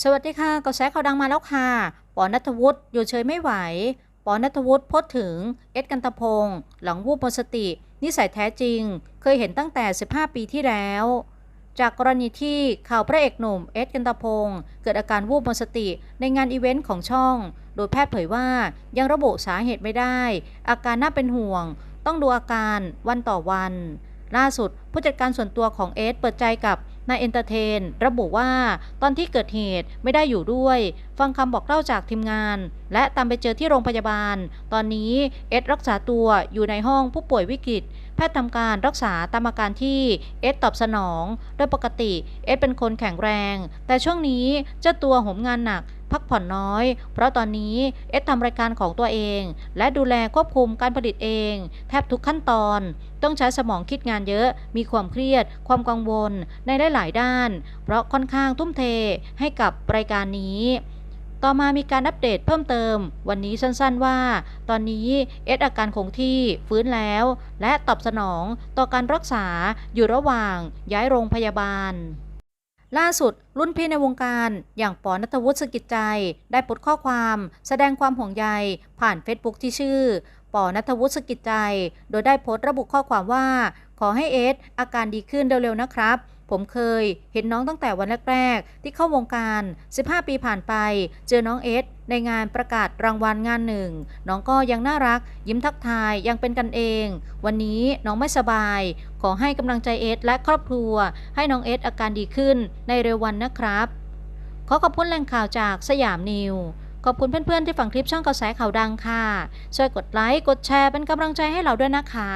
สวัสดีค่ะกระแสข่าวดังมาแล้วค่ะ ปอนัทวุฒิอยู่เฉยไม่ไหว ปอนัทวุฒิโพสถึง เอ็ดกันตพงศ์หลังวูบหมดสติ นิสัยแท้จริง เคยเห็นตั้งแต่ 15 ปีที่แล้ว จากกรณีที่ข่าวพระเอกหนุ่ม เอ็ดกันตพงศ์เกิดอาการวูบหมดสติในงานอีเวนต์ของช่อง โดยแพทย์เผยว่ายังระบุสาเหตุไม่ได้ อาการน่าเป็นห่วง ต้องดูอาการวันต่อวัน ล่าสุดผู้จัดการส่วนตัวของเอสเปิดใจกับ นายเอนเตอร์เทน ระบุว่าตอนที่เกิดเหตุไม่ได้อยู่ด้วย ฟังคำบอกเล่าจากทีมงาน และตามไปเจอที่โรงพยาบาล ตอนนี้เอสรักษาตัวอยู่ในห้องผู้ป่วยวิกฤต แพทย์ทำการรักษาตามอาการที่เอสตอบสนอง โดยปกติเอสเป็นคนแข็งแรง แต่ช่วงนี้เจ้าตัวหมงานหนัก พักผ่อนน้อย เพราะตอนนี้เอสทำรายการของตัวเอง และดูแลควบคุมการผลิตเอง แทบทุกขั้นตอน ต้องใช้สมองคิดงานเยอะ มีความเครียด ความกังวลในหลาย ๆ ด้าน เพราะค่อนข้างทุ่มเทให้กับรายการนี้ต่อมามีการอัปเดตเพิ่มเติม วันนี้สั้นๆว่า ตอนนี้เอสอาการคงที่ฟื้นแล้ว และตอบสนองต่อการรักษาอยู่ระหว่างย้ายโรงพยาบาล ล่าสุด รุ่นพี่ในวงการ อย่างปอนัทวุฒิสกิจใจ ได้โพสต์ข้อความแสดงความห่วงใย ผ่านเฟซบุ๊กที่ชื่อปอนัทวุฒิสกิจใจ โดยได้โพสต์ระบุข้อความว่า ขอให้เอสอาการดีขึ้นเร็วๆนะครับ ผมเคยเห็นน้องตั้งแต่วันแรกๆ ที่เข้าวงการ 15 ปีผ่านไป เจอน้องเอสในงานประกาศรางวัลงานหนึ่ง น้องก็ยังน่ารัก ยิ้มทักทายยังเป็นกันเอง วันนี้น้องไม่สบาย ขอให้กำลังใจเอสและครอบครัว ให้น้องเอสอาการดีขึ้นในเร็ววันนะครับ ขอขอบคุณแหล่งข่าวจากสยามนิวขอบคุณเพื่อนๆที่ฟังคลิปช่องกระแสข่าวดังค่ะ ช่วยกดไลค์ กดแชร์เป็นกำลังใจให้เราด้วยนะคะ